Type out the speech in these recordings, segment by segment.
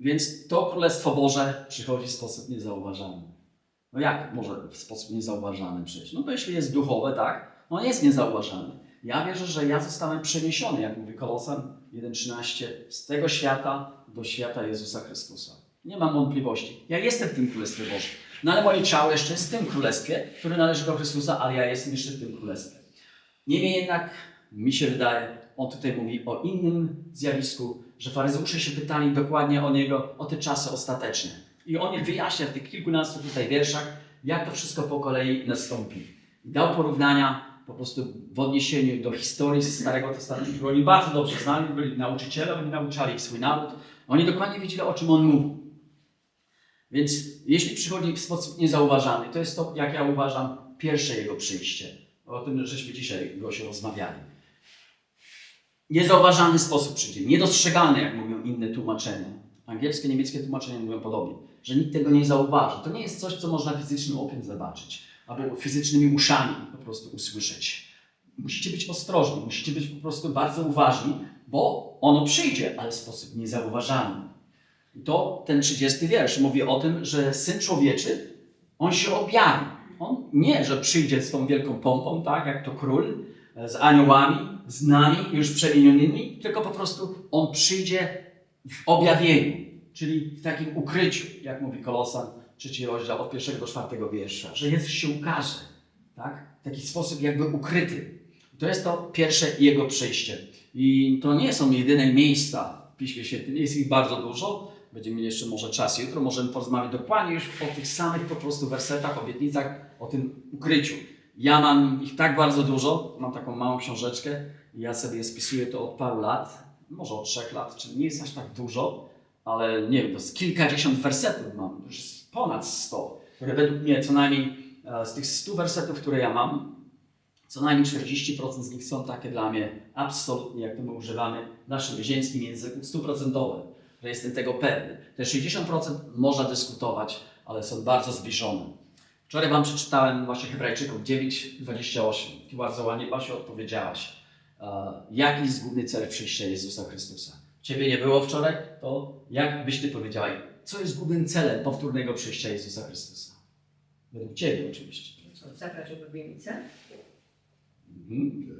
Więc to Królestwo Boże przychodzi w sposób niezauważalny. No jak może w sposób niezauważalny przyjść? No to jeśli jest duchowe, tak, no jest niezauważalny. Ja wierzę, że ja zostałem przeniesiony, jak mówi Kolosan 1.13, z tego świata do świata Jezusa Chrystusa. Nie mam wątpliwości. Ja jestem w tym Królestwie Bożym. No ale moje ciało jeszcze jest w tym Królestwie, które należy do Chrystusa, ale ja jestem jeszcze w tym Królestwie. Niemniej jednak, mi się wydaje, on tutaj mówi o innym zjawisku, że faryzeusze się pytali dokładnie o niego, o te czasy ostateczne. I on wyjaśnia w tych kilkunastu tutaj wierszach, jak to wszystko po kolei nastąpi. Dał porównania po prostu w odniesieniu do historii z Starego Testamentu, którą oni bardzo dobrze znali, byli nauczyciele, oni nauczali ich swój naród. Oni dokładnie wiedzieli, o czym on mówi. Więc jeśli przychodzi w sposób niezauważany, to jest to, jak ja uważam, pierwsze jego przyjście. O tym żeśmy dzisiaj go się rozmawiali. Niezauważalny sposób przyjdzie, niedostrzegalny, jak mówią inne tłumaczenia. Angielskie, niemieckie tłumaczenia mówią podobnie, że nikt tego nie zauważy. To nie jest coś, co można fizycznym okiem zobaczyć, albo fizycznymi uszami po prostu usłyszeć. Musicie być ostrożni, musicie być po prostu bardzo uważni, bo ono przyjdzie, ale w sposób niezauważalny. I to ten 30 wiersz mówi o tym, że Syn Człowieczy, on się objawi. On nie, że przyjdzie z tą wielką pompą, tak jak to król, z aniołami, z nami, już przemienionymi, tylko po prostu on przyjdzie w objawieniu, czyli w takim ukryciu, jak mówi Kolosan, trzeci rozdział od pierwszego do czwartego wiersza, że Jezus się ukaże, tak? W taki sposób jakby ukryty. To jest to pierwsze Jego przyjście. I to nie są jedyne miejsca w Piśmie Świętym, jest ich bardzo dużo. Będziemy mieli jeszcze może czas jutro, możemy porozmawiać dokładnie już o tych samych po prostu wersetach, obietnicach, o tym ukryciu. Ja mam ich tak bardzo dużo, mam taką małą książeczkę i ja sobie spisuję to od paru lat, może od trzech lat, czyli nie jest aż tak dużo, ale nie wiem, to jest kilkadziesiąt wersetów mam, już jest ponad sto, które według mnie co najmniej e, z tych stu wersetów, które ja mam, co najmniej 40% z nich są takie dla mnie absolutnie, jak to my używamy w naszym ziemskim języku, stuprocentowe, że jestem tego pewny. Te 60% można dyskutować, ale są bardzo zbliżone. Wczoraj Wam przeczytałem właśnie Hebrajczyków 9:28. Ty bardzo ładnie Basiu odpowiedziałaś. E, jaki jest główny cel przyjścia Jezusa Chrystusa? Ciebie nie było wczoraj, to jak byś Ty powiedziała, co jest głównym celem powtórnego przyjścia Jezusa Chrystusa? Według Ciebie oczywiście. Zabrać oblubienicę? Mhm.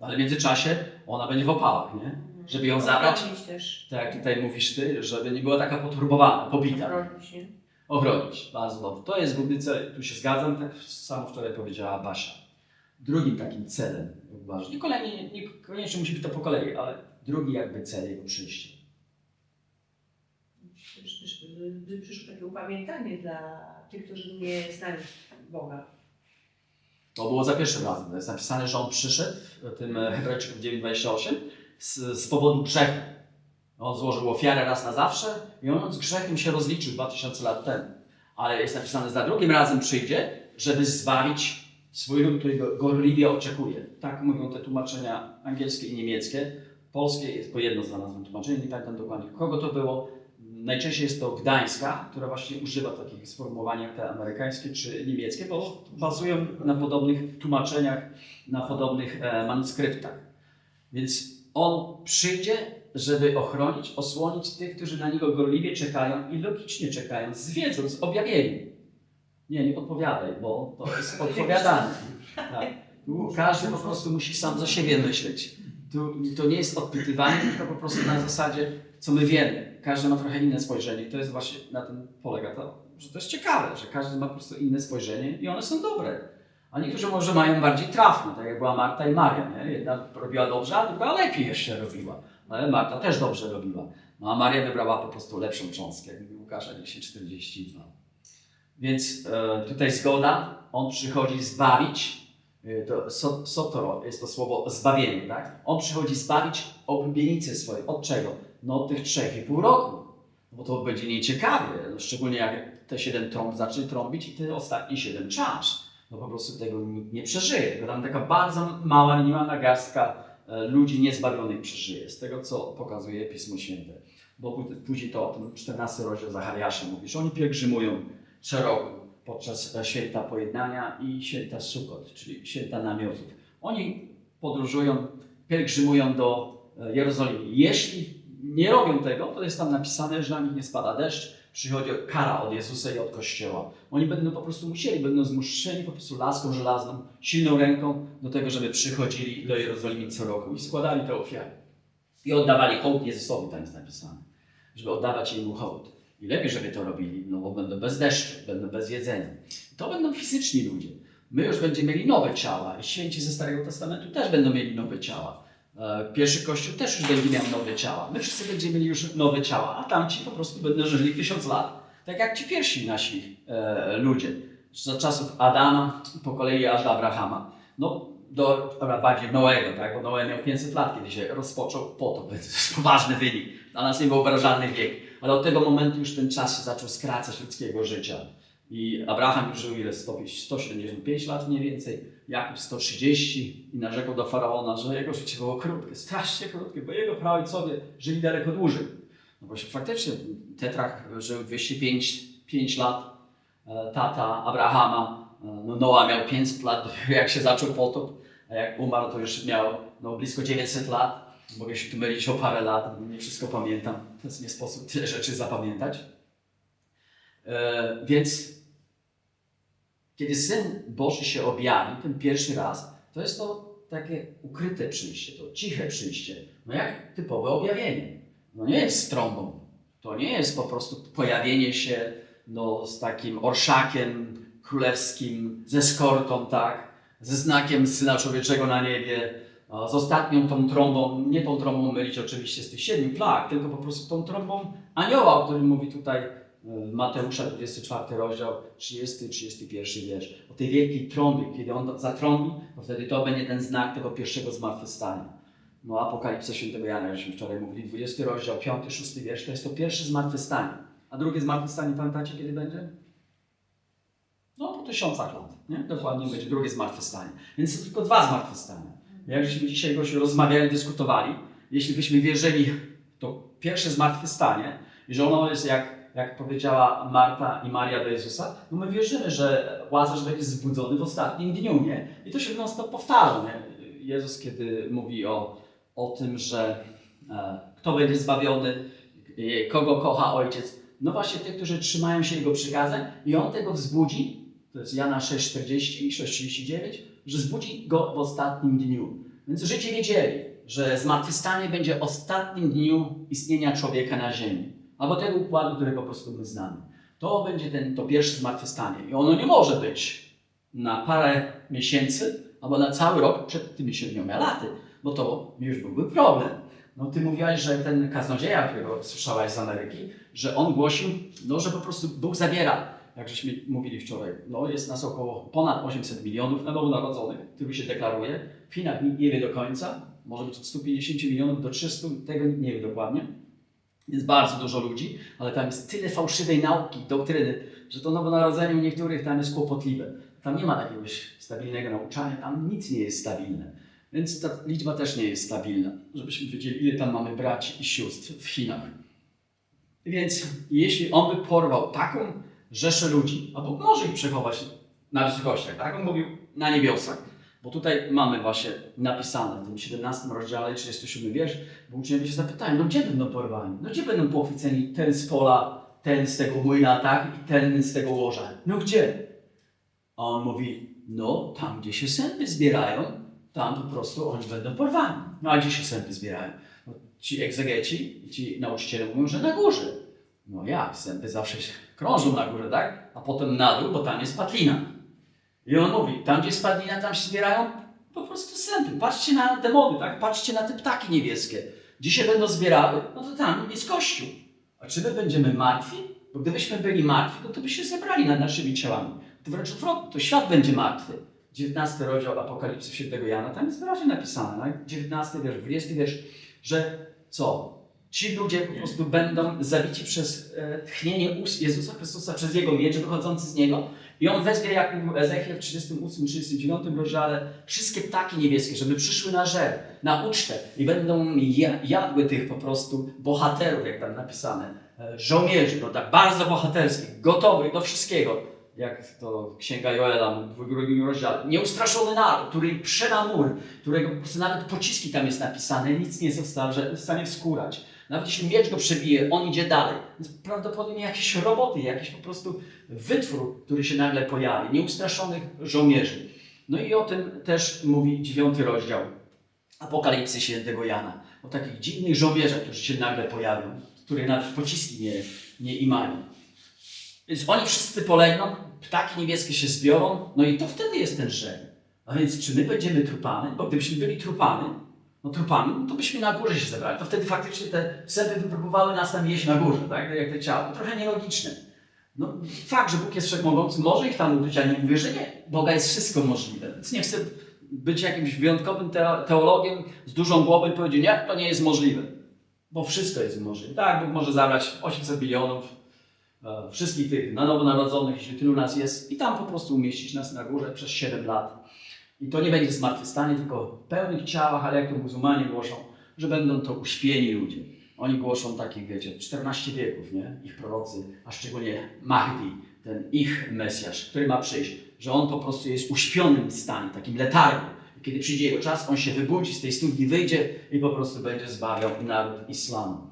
Ale w międzyczasie ona będzie w opałach, nie? Żeby ją zabrać, Ochronić też. tak jak tutaj mówisz Ty, żeby nie była taka poturbowana, pobita. Nie? Ochronić. Bardzo dobrze. To jest główny cel. Tu się zgadzam, tak samo wczoraj powiedziała Basia. Drugim takim celem, jak uważasz, niekoniecznie, niekoniecznie musi być to po kolei, ale drugi jakby cel jego przyjścia. By przyszło takie upamiętanie dla tych, którzy nie znają Boga. To było za pierwszym razem. Jest napisane, że on przyszedł, w tym Hebrajczyków 9,28, z, z powodu grzechu. On złożył ofiarę raz na zawsze i on z grzechem się rozliczył 2000 lat temu. Ale jest napisane, za drugim razem przyjdzie, żeby zbawić swój lud, który go gorliwie oczekuje. Tak mówią te tłumaczenia angielskie i niemieckie. Polskie jest tylko jedno znalazłem tłumaczenie, nie pamiętam dokładnie kogo to było. Najczęściej jest to Gdańska, która właśnie używa takich sformułowań jak te amerykańskie czy niemieckie, bo bazują na podobnych tłumaczeniach, na podobnych e, manuskryptach. Więc on przyjdzie, żeby ochronić, osłonić tych, którzy na niego gorliwie czekają i logicznie czekają, z wiedzą, z objawieniem. Nie, nie podpowiadaj, bo to jest podpowiadane. Tak. Każdy po prostu musi sam za siebie myśleć. Tu, to nie jest odpytywanie, tylko po prostu na zasadzie, co my wiemy. Każdy ma trochę inne spojrzenie i to jest właśnie, na tym polega to, że to jest ciekawe, że każdy ma po prostu inne spojrzenie i one są dobre. A niektórzy może mają bardziej trafne, tak jak była Marta i Maria. Nie? Jedna robiła dobrze, a druga lepiej jeszcze robiła. Ale Marta też dobrze robiła. No a Maria wybrała po prostu lepszą cząstkę, jak mówi Łukasza 10,42. Więc e, tutaj zgoda, on przychodzi zbawić, e, to so, sotoro jest to słowo zbawienie, tak? On przychodzi zbawić oblubienicę swoje. Od czego? No od tych trzech i pół roku. No Bo to będzie nieciekawie, no, szczególnie jak te siedem trąb zacznie trąbić i te ostatnie siedem czasz. No po prostu tego nikt nie przeżyje. Bo tam taka bardzo mała, minimalna garstka ludzi niezbawionych przeżyje. Z tego, co pokazuje Pismo Święte. Bo pó- później to tym 14 rozdział Zachariasza mówi, że oni pielgrzymują co roku podczas e, święta pojednania i święta Sukot, czyli święta namiotów. Oni podróżują, pielgrzymują do e, Jerozolimy. Jeśli nie robią tego, to jest tam napisane, że na nich nie spada deszcz, przychodzi kara od Jezusa i od Kościoła. Oni będą po prostu musieli, będą zmuszeni po prostu laską żelazną, silną ręką do tego, żeby przychodzili do Jerozolimy co roku i składali te ofiary. I oddawali hołd Jezusowi, tam jest napisane, żeby oddawać Jemu hołd. I lepiej, żeby to robili, no bo będą bez deszczu, będą bez jedzenia. To będą fizyczni ludzie. My już będziemy mieli nowe ciała. I święci ze Starego Testamentu też będą mieli nowe ciała. E, Pierwszy Kościół też już będzie miał nowe ciała. My wszyscy będziemy mieli już nowe ciała, a tamci po prostu będą żyli tysiąc lat. Tak jak ci pierwsi nasi e, ludzie. Za czasów Adama, po kolei aż do Abrahama. No, do, dobra, bardziej Noego, tak? Bo Noe miał 500 lat, kiedy się rozpoczął potop. To jest poważny wynik. Dla nas niewyobrażalny wiek. Ale od tego momentu już ten czas się zaczął skracać ludzkiego życia. I Abraham już żył ile? 100, 175 lat mniej więcej, Jakub 130 i narzekał do Faraona, że jego życie było krótkie, strasznie krótkie, bo jego praojcowie żyli daleko dłużej. No się faktycznie Tetrach żył 205 5 lat, e, tata Abrahama, e, no Noa miał 500 lat, jak się zaczął potop, a jak umarł to już miał no, blisko 900 lat. Mogę się tu mylić o parę lat, nie wszystko pamiętam, to jest nie sposób tyle rzeczy zapamiętać. E, więc kiedy Syn Boży się objawi, ten pierwszy raz, to jest to takie ukryte przyjście, to ciche przyjście. No jak typowe objawienie. No nie jest strąbą. To nie jest po prostu pojawienie się no, z takim orszakiem królewskim, ze skortą, tak, ze znakiem Syna Człowieczego na niebie, z ostatnią tą trąbą, nie tą trąbą mylić oczywiście z tych siedmiu plag, tylko po prostu tą trąbą anioła, o którym mówi tutaj Mateusza 24 rozdział, 30-31 wiersz. O tej wielkiej trąbie, kiedy on zatrąbi, to wtedy to będzie ten znak tego pierwszego zmartwychwstania. No Apokalipsa Świętego Jana, żeśmy wczoraj mówili, 20 rozdział, 5-6 wiersz, to jest to pierwsze zmartwychwstanie. A drugie zmartwychwstanie pamiętacie kiedy będzie? No po tysiącach lat, nie? Dokładnie będzie drugie zmartwychwstanie. Więc to tylko dwa zmartwychwstania. Jak żeśmy dzisiaj goś rozmawiali, dyskutowali, jeśli byśmy wierzyli to pierwsze zmartwychwstanie i że ono jest jak jak powiedziała Marta i Maria do Jezusa, no my wierzymy, że Łazarz będzie zbudzony w ostatnim dniu, nie? I to się non stop powtarza, nie? Jezus, kiedy mówi o, o tym, że e, kto będzie zbawiony, e, kogo kocha Ojciec, no właśnie tych, którzy trzymają się Jego przykazań i On tego wzbudzi, to jest Jana 6,40 i 6,39, że zbudzi Go w ostatnim dniu. Więc życie wiedzieli, że zmartwychwstanie będzie w ostatnim dniu istnienia człowieka na ziemi albo tego układu, który po prostu my znamy. To będzie ten, to pierwsze zmartwychwstanie. I ono nie może być na parę miesięcy albo na cały rok przed tymi siedmioma laty, bo to już byłby problem. No ty mówiłaś, że ten kaznodzieja, którego słyszałaś z Ameryki, że on głosił, no, że po prostu Bóg zabiera, jak żeśmy mówili wczoraj, no jest nas około ponad 800 milionów na nowonarodzonych, który się deklaruje. W Chinach nikt nie wie do końca, może być od 150 milionów do 300, tego nikt nie wie dokładnie. Jest bardzo dużo ludzi, ale tam jest tyle fałszywej nauki, doktryny, że to nowonarodzenie niektórych tam jest kłopotliwe. Tam nie ma jakiegoś stabilnego nauczania, tam nic nie jest stabilne. Więc ta liczba też nie jest stabilna, żebyśmy wiedzieli, ile tam mamy braci i sióstr w Chinach. Więc jeśli on by porwał taką rzeszę ludzi, albo może ich przechować na wysokościach, tak? On mówił na niebiosach. Bo tutaj mamy właśnie napisane w tym 17 rozdziale, 37 wiersz, bo uczniowie się zapytają, no gdzie będą porwani? No gdzie będą pochwyceni ten z pola, ten z tego młyna, tak? I ten z tego łoża? No gdzie? A on mówi, no tam gdzie się sępy zbierają, tam po prostu oni będą porwani. No a gdzie się sępy zbierają? No, ci egzegeci, ci nauczyciele mówią, że na górze. No jak? Sępy zawsze się krążą na górze, tak? A potem na dół, bo tam jest patlina. I on mówi, tam gdzie spadlina, tam się zbierają po prostu sępy. Patrzcie na demony, tak? Patrzcie na te ptaki niebieskie. Gdzie się będą zbierały, no to tam jest kościół. A czy my będziemy martwi? Bo gdybyśmy byli martwi, no to by się zebrali nad naszymi ciałami. To wręcz odwrotnie, to świat będzie martwy. 19 rozdział Apokalipsy Świętego Jana, tam jest wyraźnie napisane, tak? 19 wiersz, 20 wiersz, że co? Ci ludzie po prostu będą zabici przez e, tchnienie ust Jezusa Chrystusa, przez Jego miecz wychodzący z Niego. I on wezwie, jak mówił Ezechiel w 38, 39 rozdziale, wszystkie ptaki niebieskie, żeby przyszły na żer, na ucztę i będą ja- jadły tych po prostu bohaterów, jak tam napisane, e, żołnierzy, tak bardzo bohaterskich, gotowych do wszystkiego. Jak to Księga Joela w drugim rozdziale. Nieustraszony naród, który prze na mur, którego po prostu nawet pociski tam jest napisane, nic nie jest w sta- w stanie wskórać. Nawet jeśli miecz go przebije, on idzie dalej. Więc prawdopodobnie jakieś roboty, jakiś po prostu wytwór, który się nagle pojawi, nieustraszonych żołnierzy. No i o tym też mówi dziewiąty rozdział Apokalipsy Świętego Jana. O takich dziwnych żołnierzach, którzy się nagle pojawią, których nawet pociski nie, nie imają. Więc oni wszyscy polegną, ptaki niebieskie się zbiorą, no i to wtedy jest ten żeń. A więc czy my będziemy trupami? Bo gdybyśmy byli trupami, no trupami, no to byśmy na górze się zebrali. To wtedy faktycznie te sępy wypróbowały nas tam jeść na górze, tak? Jak te ciała. Trochę nielogiczne. No fakt, że Bóg jest wszechmogący, może ich tam użyć, ale nie mówię, że nie. Boga jest wszystko możliwe. Więc nie chcę być jakimś wyjątkowym teo- teologiem z dużą głową i powiedzieć, nie, to nie jest możliwe. Bo wszystko jest możliwe. Tak, Bóg może zabrać 800 milionów e, wszystkich tych na nowo narodzonych, jeśli tylu nas jest, i tam po prostu umieścić nas na górze przez 7 lat. I to nie będzie zmartwychwstanie, tylko w pełnych ciałach, ale jak to muzułmanie głoszą, że będą to uśpieni ludzie. Oni głoszą takich, wiecie, 14 wieków, nie? Ich prorocy, a szczególnie Mahdi, ten ich Mesjasz, który ma przyjść, że on po prostu jest w uśpionym stanie, takim letargu. Kiedy przyjdzie jego czas, on się wybudzi, z tej studni wyjdzie i po prostu będzie zbawiał naród islamu.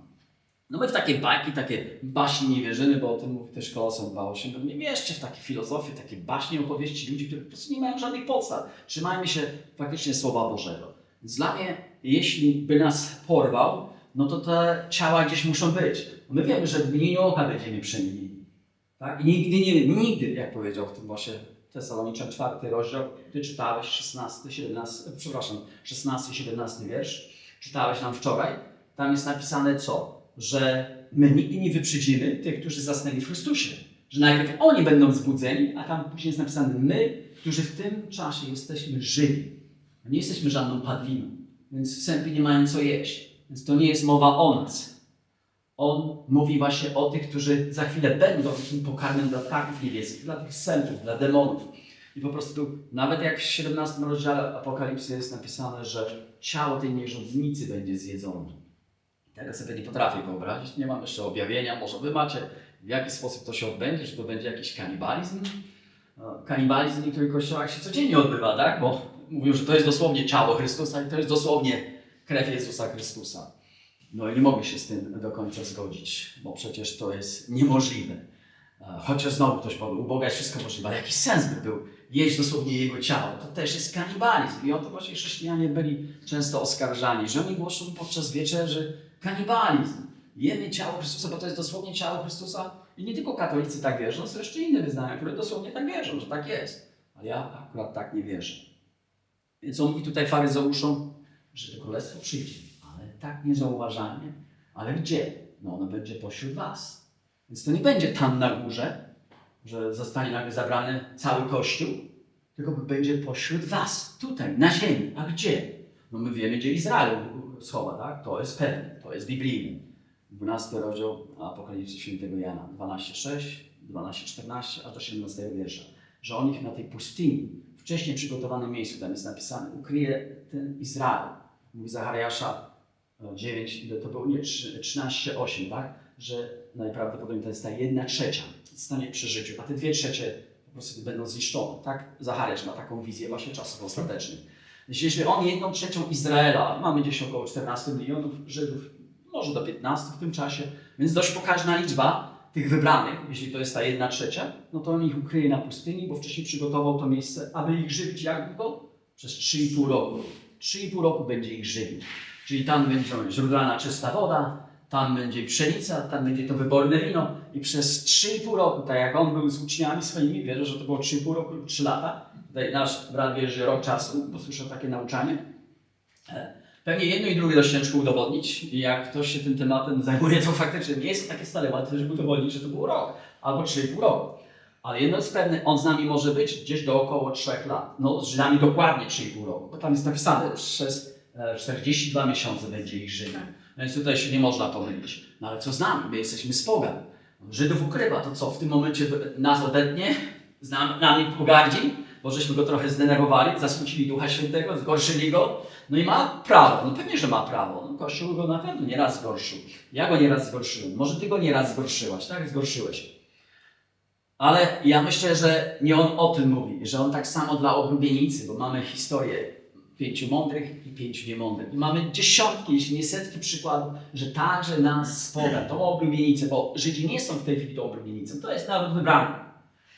No my w takie bajki, takie baśni nie wierzymy, bo o tym mówi też Kolosan 2.8. No nie wierzcie w takie filozofie, takie baśnie, opowieści ludzi, którzy po prostu nie mają żadnych podstaw. Trzymajmy się faktycznie Słowa Bożego. Więc dla mnie, jeśli by nas porwał, no to te ciała gdzieś muszą być. My wiemy, że w mgnieniu oka będziemy przemienieni. Tak? I nigdy nie nigdy, jak powiedział w tym właśnie Tesaloniczan czwarty rozdział, ty czytałeś 16, 17, przepraszam, 16, 17 wiersz, czytałeś nam wczoraj, tam jest napisane co? Że my nigdy nie wyprzedzimy tych, którzy zasnęli w Chrystusie. Że najpierw oni będą zbudzeni, a tam później jest napisane my, którzy w tym czasie jesteśmy żywi. Nie jesteśmy żadną padliną, więc sępy nie mają co jeść. Więc to nie jest mowa o nas. On mówi właśnie o tych, którzy za chwilę będą takim pokarmem dla ptaków niebieskich, dla tych sępów, dla demonów. I po prostu, nawet jak w 17 rozdziale Apokalipsy jest napisane, że ciało tej nierządnicy będzie zjedzone. Tego sobie nie potrafię wyobrazić. Nie mam jeszcze objawienia. Może wy macie, w jaki sposób to się odbędzie, czy to będzie jakiś kanibalizm. E, Kanibalizm w niektórych kościołach się codziennie odbywa, tak? Bo mówią, że to jest dosłownie ciało Chrystusa i to jest dosłownie krew Jezusa Chrystusa. No i nie mogę się z tym do końca zgodzić, bo przecież to jest niemożliwe. Chociaż znowu ktoś powie, u Boga jest wszystko możliwe, ale jaki sens by był jeść dosłownie Jego ciało? To też jest kanibalizm. I o to właśnie chrześcijanie byli często oskarżani, że oni głoszą podczas wieczerzy kanibalizm. Jemy ciało Chrystusa, bo to jest dosłownie ciało Chrystusa. I nie tylko katolicy tak wierzą, są jeszcze inne wyznania, które dosłownie tak wierzą, że tak jest. Ale ja akurat tak nie wierzę. Więc on mówi tutaj faryzeuszom, że to królestwo przyjdzie, ale tak niezauważalnie. Ale gdzie? No ono będzie pośród was. Więc to nie będzie tam na górze, że zostanie nagle zabrany cały kościół, tylko będzie pośród was, tutaj, na ziemi. A gdzie? No my wiemy, gdzie Izrael schowa, tak? To jest pewne, to jest biblijne. 12 rozdział Apokalipsy Świętego Jana, 12,6, 12,14, a do 17 wiersza. Że on ich na tej pustyni, wcześniej przygotowanym miejscu, tam jest napisane, ukryje ten Izrael. Mówi Zachariasza e, 9, ile to było? Nie, 13,8, tak? Że najprawdopodobniej to jest ta jedna trzecia stanie przy życiu, a te dwie trzecie po prostu będą zniszczone. Tak? Zachariasz ma taką wizję właśnie czasów ostatecznych. Jeśli on jedną trzecią Izraela, mamy gdzieś około 14 milionów Żydów, może do 15 w tym czasie, więc dość pokaźna liczba tych wybranych, jeśli to jest ta jedna trzecia, no to on ich ukryje na pustyni, bo wcześniej przygotował to miejsce, aby ich żywić jak długo? Przez 3,5 roku. 3,5 roku będzie ich żywić. Czyli tam będzie źródlana czysta woda, tam będzie pszenica, tam będzie to wyborne wino i przez 3,5 roku, tak jak on był z uczniami swoimi, wierzę, że to było 3,5 roku lub 3 lata, tutaj nasz brat wierzy rok czasu, bo słyszę takie nauczanie. E, Pewnie jedno i drugie dość ciężko udowodnić jak ktoś się tym tematem zajmuje, to faktycznie nie jest to takie stale łatwe, żeby udowodnić, że to był rok albo 3,5 roku. Ale jedno jest pewne, on z nami może być gdzieś do około 3 lat. No, z Żydami dokładnie 3,5 roku, bo tam jest napisane, przez e, 42 miesiące będzie ich żył. Więc tutaj się nie można pomylić. No ale co z nami? My jesteśmy z. Żydów ukrywa, to co w tym momencie nas odetnie, z nam, nami pogardzi, bo żeśmy go trochę zdenerwowali, zasmucili Ducha Świętego, zgorszyli go. No i ma prawo, no pewnie, że ma prawo. No, Kościół go na pewno nieraz zgorszył. Ja go nieraz zgorszyłem. Może ty go nieraz zgorszyłaś, tak? Zgorszyłeś. Ale ja myślę, że nie on o tym mówi, że on tak samo dla oblubienicy, bo mamy historię pięciu mądrych i pięciu niemądrych. I mamy dziesiątki, jeśli nie setki przykładów, że także nas spoga, tą oblubienicę, bo Żydzi nie są w tej chwili tą oblubienicą, to jest nawet wybrany.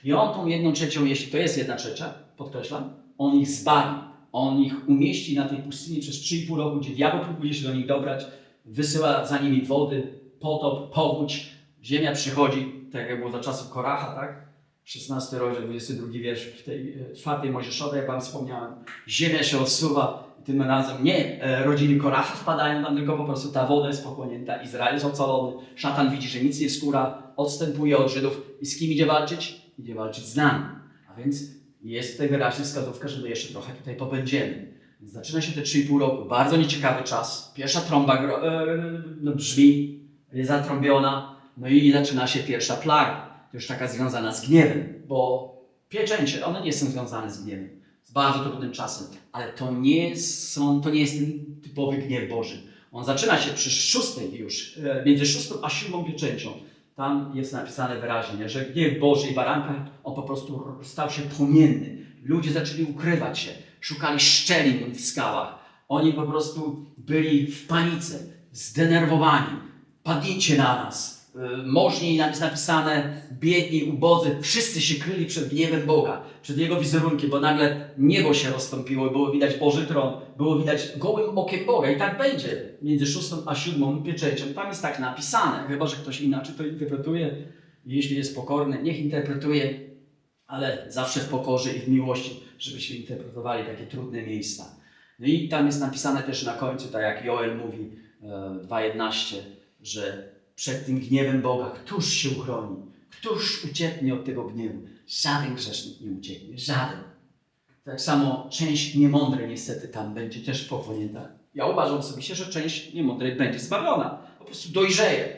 I on tą jedną trzecią, jeśli to jest jedna trzecia, podkreślam, on ich zbawi. On ich umieści na tej pustyni przez 3,5 roku, gdzie diabeł próbuje się do nich dobrać, wysyła za nimi wody, potop, powódź, ziemia przychodzi, tak jak było za czasów Koracha, tak? 16 rozdział, 22 wiersz w tej e, czwartej Mojżeszowej, jak Wam wspomniałem, ziemia się odsuwa tym razem nie e, rodziny Koracha wpadają tam, tylko po prostu ta woda jest pochłonięta, Izrael jest ocalony, szatan widzi, że nic nie skóra, odstępuje od Żydów i z kim idzie walczyć? Idzie walczyć z nami. A więc jest tutaj wyraźna wskazówka, że my jeszcze trochę tutaj pobędziemy. Zaczyna się te 3,5 roku, bardzo nieciekawy czas, pierwsza trąba e, no, brzmi, jest zatrąbiona, no i zaczyna się pierwsza plaga już taka związana z gniewem, bo pieczęcie, one nie są związane z gniewem, z bardzo trudnym czasem, ale to nie, są, to nie jest ten typowy gniew Boży. On zaczyna się przy szóstej już, e, między szóstą a siódmą pieczęcią. Tam jest napisane wyraźnie, że gniew Boży i baranka, on po prostu stał się płomienny. Ludzie zaczęli ukrywać się, szukali szczelin w skałach. Oni po prostu byli w panice, zdenerwowani. Padnijcie na nas, Możni jest napisane, biedni, ubodzy, wszyscy się kryli przed gniewem Boga, przed Jego wizerunkiem, bo nagle niebo się rozstąpiło, było widać Boży tron, było widać gołym okiem Boga i tak będzie między szóstą a siódmą pieczęcią. Tam jest tak napisane, chyba że ktoś inaczej to interpretuje. Jeśli jest pokorny, niech interpretuje, ale zawsze w pokorze i w miłości, żebyśmy interpretowali takie trudne miejsca. No i tam jest napisane też na końcu, tak jak Joel mówi, e, 2.11, że przed tym gniewem Boga. Któż się uchroni? Któż ucieknie od tego gniewu? Żaden grzesznik nie ucieknie, żaden. Tak samo część niemądrej niestety tam będzie też pochłonięta. Ja uważam osobiście, że część niemądrej będzie zbawiona. Po prostu dojrzeje.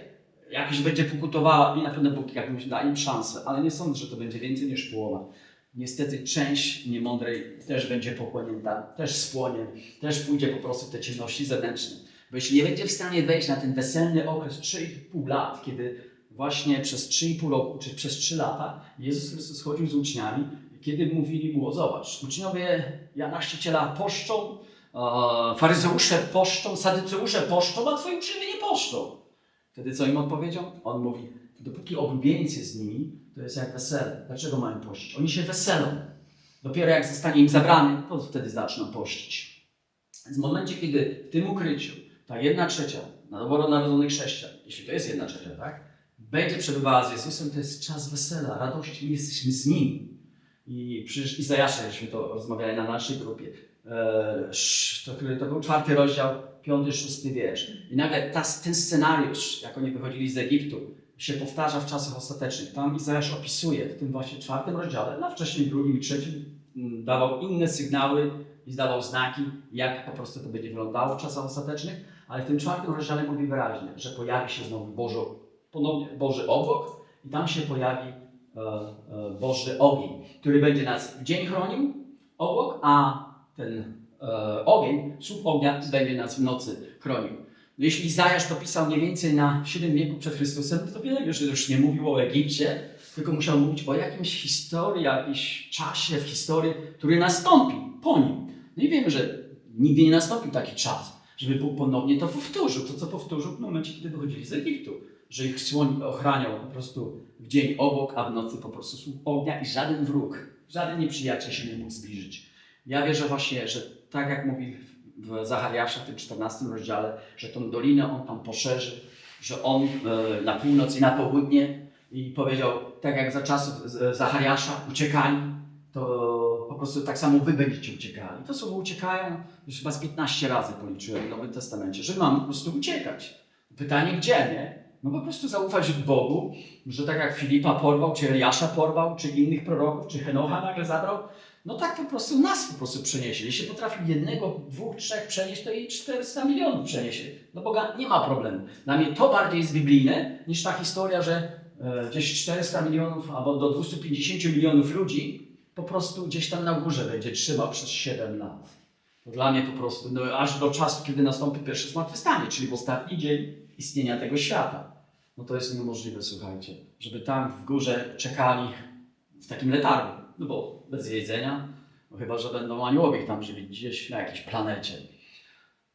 Jakoś będzie pokutowała i na pewno Bóg jakąś da im szansę, ale nie sądzę, że to będzie więcej niż połowa. Niestety część niemądrej też będzie pochłonięta, też spłonie, też pójdzie po prostu w te ciemności zewnętrzne. Bo jeśli nie będzie w stanie wejść na ten weselny okres 3,5 lat, kiedy właśnie przez 3,5 roku, czy przez 3 lata Jezus Chrystus chodził z uczniami, kiedy mówili mu, o zobacz, uczniowie Jana Chrzciciela poszczą, e, faryzeusze poszczą, sadyceusze poszczą, a twoi uczniowie nie poszczą. Wtedy co im odpowiedział? On mówi, dopóki oblubieniec jest z nimi, to jest jak wesele. Dlaczego mają pościć? Oni się weselą. Dopiero jak zostanie im zabrany, to wtedy zaczną pościć. Więc w momencie, kiedy w tym ukryciu ta jedna trzecia nowonarodzonych chrześcijan, jeśli to jest jedna trzecia, tak, będzie przebywała z Jezusem, to jest czas wesela, radości, my jesteśmy z Nim. I przecież Izajasza, żeśmy to rozmawiali na naszej grupie, e, sz- to, to był czwarty rozdział, piąty, szósty wiersz. I nagle ta, ten scenariusz, jak oni wychodzili z Egiptu, się powtarza w czasach ostatecznych. Tam Izajasz opisuje w tym właśnie czwartym rozdziale, a wcześniej drugim i trzecim mm, dawał inne sygnały i zdawał znaki, jak po prostu to będzie wyglądało w czasach ostatecznych, ale w tym czwartym rozdziale mówi wyraźnie, że pojawi się znowu Boży, ponownie Boży obok i tam się pojawi e, e, Boży ogień, który będzie nas w dzień chronił, obok, a ten e, ogień, słup ognia będzie nas w nocy chronił. No jeśli Izajasz to pisał mniej więcej na 7 wieku przed Chrystusem, to wiele że już nie mówił o Egipcie, tylko musiał mówić o jakimś historii, jakimś czasie w historii, który nastąpi po nim. No i wiemy, że nigdy nie nastąpił taki czas, żeby Bóg ponownie to powtórzył, to co powtórzył w momencie, kiedy wychodzili z Egiptu. Że ich słoń ochraniał po prostu w dzień obok, a w nocy po prostu słup ognia i żaden wróg, żaden nieprzyjaciel się nie mógł zbliżyć. Ja wierzę właśnie, że tak jak mówi w Zachariasza w tym 14 rozdziale, że tą dolinę on tam poszerzy, że on e, na północ i na południe i powiedział, tak jak za czasów z- Zachariasza uciekali, to po prostu tak samo wy będziecie uciekali. To słowo uciekają już chyba z 15 razy policzyłem w Nowym Testamencie, że mam po prostu uciekać. Pytanie gdzie, nie? No po prostu zaufać Bogu, że tak jak Filipa porwał, czy Eliasza porwał, czy innych proroków, czy Henocha nagle zabrał, no tak po prostu nas po prostu przeniesie. Jeśli potrafił jednego, dwóch, trzech przenieść, to i 400 milionów przeniesie. Do Boga nie ma problemu. Dla mnie to bardziej jest biblijne niż ta historia, że e, gdzieś 400 milionów albo do 250 milionów ludzi po prostu gdzieś tam na górze będzie trzymał przez 7 lat. Dla mnie po prostu, no, aż do czasu, kiedy nastąpi pierwsze zmartwychwstanie, czyli w ostatni dzień istnienia tego świata. No to jest niemożliwe, słuchajcie, żeby tam w górze czekali w takim letargu, no bo bez jedzenia, No chyba, że będą aniołowie tam żyli gdzieś na jakiejś planecie.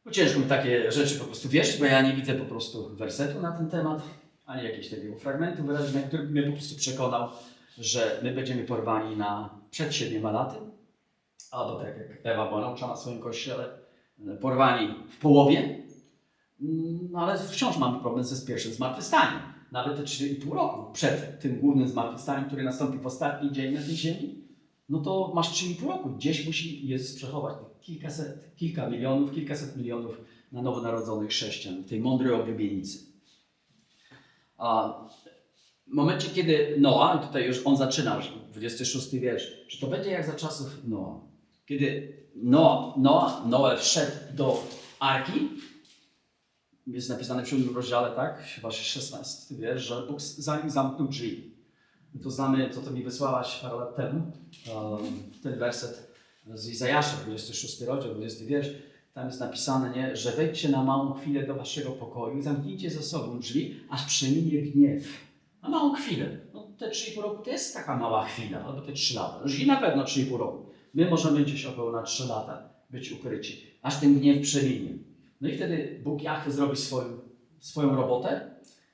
No ciężko mi takie rzeczy po prostu wierzyć, bo ja nie widzę po prostu wersetu na ten temat, ani jakiegoś takiego fragmentu wyraźnego, który by mnie po prostu przekonał, że my będziemy porwani na przed siedmioma laty, albo tak jak Ewa była nauczana w swoim kościele, porwani w połowie, no ale wciąż mamy problem ze pierwszym zmartwychwstaniem. Nawet te 3,5 roku przed tym głównym zmartwychwstaniem, który nastąpi w ostatni dzień na tej ziemi, no to masz 3,5 roku. Gdzieś musi Jezus przechować kilkaset, kilka milionów, kilkaset milionów na nowonarodzonych chrześcijan, tej mądrej oblubienicy. A w momencie, kiedy Noa, i tutaj już on zaczyna, że 26 wiersz, że to będzie jak za czasów Noa. Kiedy Noa, Noa, Noe wszedł do arki, jest napisane w siódmym rozdziale, tak, chyba 16 wiersz, że Bóg zanim zamknął drzwi. To znamy, co to mi wysłałaś parę lat temu, um, ten werset z Izajasza, 26 rozdział, 20 wiersz, tam jest napisane, nie, że wejdźcie na małą chwilę do waszego pokoju zamknijcie za sobą drzwi, aż przeminie gniew. Na małą chwilę. No, te 3,5 roku to jest taka mała chwila, albo te 3 lata. I na pewno 3,5 roku. My możemy gdzieś około na 3 lata być ukryci, aż ten gniew przeminie. No i wtedy Bóg Jahwe zrobi swoją, swoją robotę,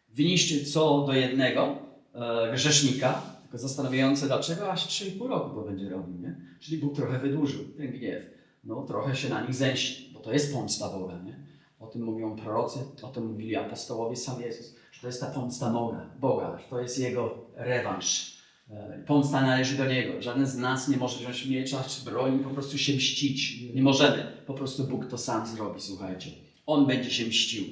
wyniszczy co do jednego e, grzesznika, tylko zastanawiające dlaczego aż 3,5 roku to będzie robił, nie? Czyli Bóg trochę wydłużył ten gniew. No trochę się na nich zemści, bo to jest pomsta Boga, nie? O tym mówią prorocy, o tym mówili apostołowie, sam Jezus, to jest ta pomsta Boga, Boga, to jest Jego rewanż. E, Pomsta należy do Niego. Żaden z nas nie może wziąć miecza czy broni, po prostu się mścić. Nie możemy. Po prostu Bóg to sam zrobi, słuchajcie. On będzie się mścił.